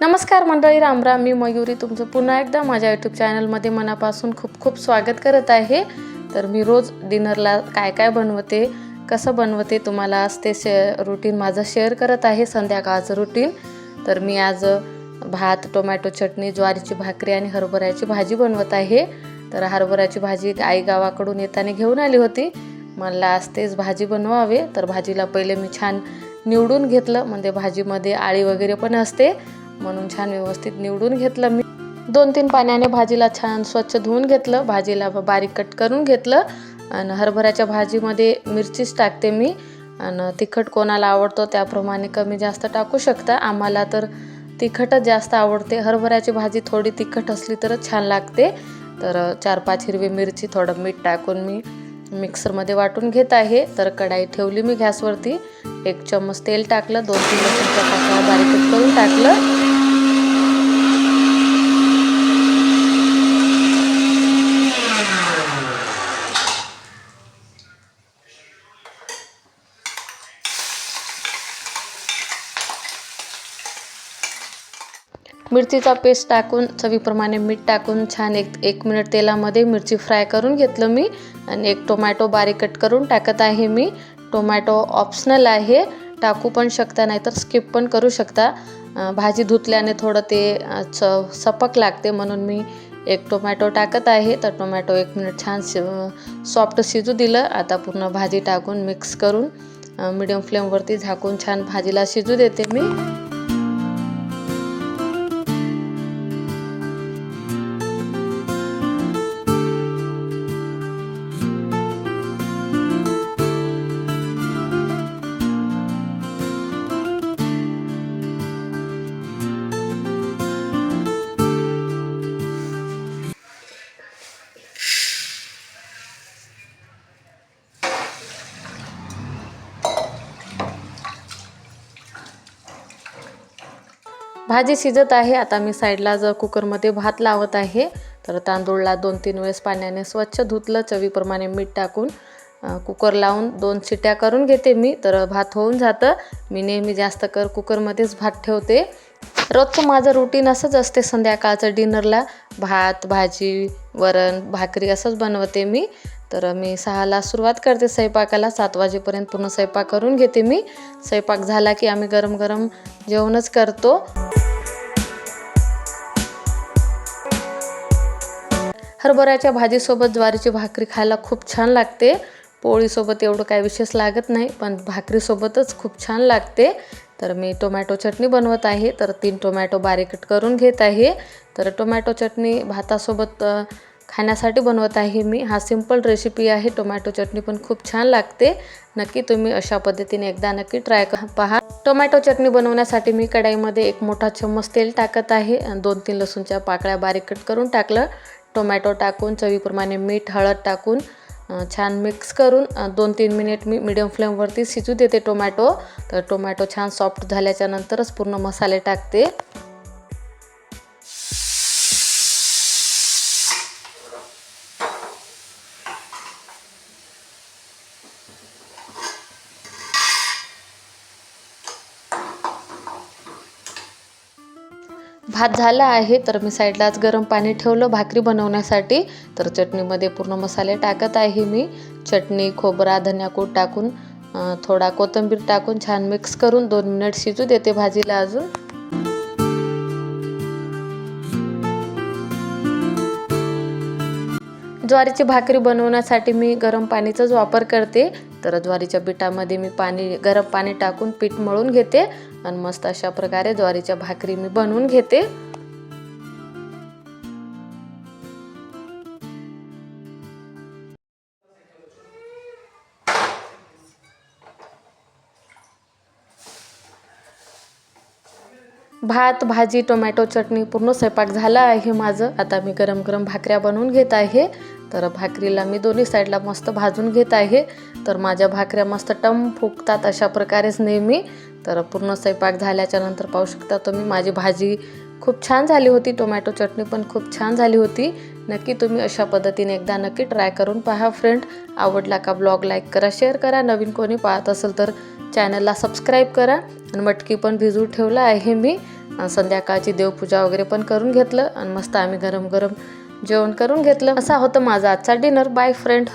नमस्कार मंडळी रामराम मी मयुरी तुमचं पुन्हा एकदा माझ्या यूट्यूब चॅनलमध्ये मनापासून खूप खूप स्वागत करत आहे. तर मी रोज डिनरला काय काय बनवते कसं बनवते तुम्हाला आज ते शे रुटीन माझं शेअर करत आहे संध्याकाळचं रुटीन तर मी आज भात टोमॅटो चटणी ज्वारीची भाकरी आणि हरभऱ्याची भाजी बनवत आहे. तर हरभऱ्याची भाजी आई गावाकडून येताना घेऊन आली होती. मला आज तेच भाजी बनवावे. तर भाजीला पहिले मी छान निवडून घेतलं. म्हणजे भाजीमध्ये आळी वगैरे पण असते. म्हणून छान व्यवस्थित निवडून घेतलं मी. दोन तीन पाण्याने भाजीला छान स्वच्छ धुवून घेतलं. भाजीला बारीक कट करून घेतलं. आणि हरभऱ्याच्या भाजीमध्ये मिरचीच टाकते मी. आणि तिखट कोणाला आवडतो त्याप्रमाणे कमी जास्त टाकू शकता. आम्हाला तर तिखटच जास्त आवडते. हरभऱ्याची भाजी थोडी तिखट असली तरच छान लागते. तर चार पाच हिरवी मिरची थोडं मीठ टाकून मी मिक्सरमध्ये वाटून घेत आहे. तर कढाई ठेवली मी गॅसवरती. एक चम्मच तेल टाकलं. दोन तीन लसूणच्या बारीक करून टाकलं. मिरचीचा पेस्ट टाकून चवीप्रमाणे मीठ टाकून छान एक एक मिनिट तेलामध्ये मिरची फ्राय करून घेतलं मी. आणि एक टोमॅटो बारीक कट करून टाकत आहे मी. टोमॅटो ऑप्शनल आहे. टाकू पण शकता नाहीतर स्किप पण करू शकता. भाजी धुतल्याने थोडं ते च सपक लागते म्हणून मी एक टोमॅटो टाकत आहे. तर टोमॅटो एक मिनिट छान शि सॉफ्ट शिजू दिलं. आता पूर्ण भाजी टाकून मिक्स करून मिडियम फ्लेमवरती झाकून छान भाजीला शिजू देते मी. भाजी शिजत आहे. आता मी साईडला जर कुकरमध्ये भात लावत आहे तर तांदूळला दोन तीन वेळेस पाण्याने स्वच्छ धुतलं चवीप्रमाणे मीठ टाकून कुकर लावून दोन शिट्या करून घेते मी. तर भात होऊन जातं. मी नेहमी जास्त कर कुकरमध्येच भात ठेवते. रोजचं माझं रुटीन असंच असते. संध्याकाळचं डिनरला भात भाजी वरण भाकरी असंच बनवते मी. तर मी सहाला सुरुवात करते स्वयंपाकाला. सात वाजेपर्यंत पूर्ण स्वयंपाक करून घेते मी. स्वयंपाक झाला की आम्ही गरम गरम जेवणच करतो. हरभऱ्याच्या भाजीसोबत ज्वारीची भाकरी खायला खूप छान लागते. पोळीसोबत एवढं काय विशेष लागत नाही पण भाकरीसोबतच खूप छान लागते. तर मी टोमॅटो चटणी बनवत आहे. तर तीन टोमॅटो बारीक कट करून घेत आहे. तर टोमॅटो चटणी भातासोबत खाण्यासाठी बनवत आहे मी. हा सिंपल रेसिपी आहे. टोमॅटो चटणी पण खूप छान लागते. नक्की तुम्ही अशा पद्धतीने एकदा नक्की ट्राय पहा. टोमॅटो चटणी बनवण्यासाठी मी कढाईमध्ये एक मोठा चम्मच तेल टाकत आहे. दोन तीन लसूणच्या पाकळ्या बारीक कट करून टाकलं. टोमॅटो टाकून चवीप्रमाणे मीठ हळद टाकून छान मिक्स करून दोन तीन मिनिट मी मिडियम फ्लेमवरती शिजू देते टोमॅटो तर टोमॅटो छान सॉफ्ट झाल्याच्या नंतरच पूर्ण मसाले टाकते. भात झाला आहे तर मी साईडलाच गरम पाणी ठेवलं भाकरी बनवण्यासाठी. तर चटणीमध्ये पूर्ण मसाले टाकत आहे मी. चटणी खोबरा धन्याकूट टाकून थोडा कोथिंबीर टाकून छान मिक्स करून दोन मिनिट शिजू देते भाजीला अजून. ज्वारीची भाकरी बनवण्यासाठी मी गरम पाणीचाच वापर करते. तर ज्वारीच्या पिठामध्ये मी पाणी गरम पाणी टाकून पीठ मळून घेते आणि मस्त अशा प्रकारे ज्वारीच्या भाकरी मी बनवून घेते. भात भाजी टोमॅटो चटणी पूर्ण स्वयंपाक झाला आहे माझं. आता मी गरम गरम भाकऱ्या बनवून घेत आहे. तर भाकरीला मी दोन्ही साईडला मस्त भाजून घेत आहे. तर माझ्या भाकऱ्या मस्त टम फुगतात अशा प्रकारेच नेहमी. तर पूर्ण स्वयंपाक झाल्याच्यानंतर पाहू शकता तुम्ही माझी भाजी खूप छान झाली होती. टोमॅटो चटणी पण खूप छान झाली होती. नक्की तुम्ही अशा पद्धतीने एकदा नक्की ट्राय करून पहा फ्रेंड. आवडला का ब्लॉग लाईक करा शेअर करा. नवीन कोणी पाहत असेल तर चॅनलला सबस्क्राईब करा. आणि मटकी पण भिजू ठेवला आहे मी. संध्याकाळची देवपूजा वगैरे पण करून घेतलं. आणि मस्त आम्ही गरम गरम जेवण करून घेतलं. असा होतं माझा आजचा डिनर. Bye friend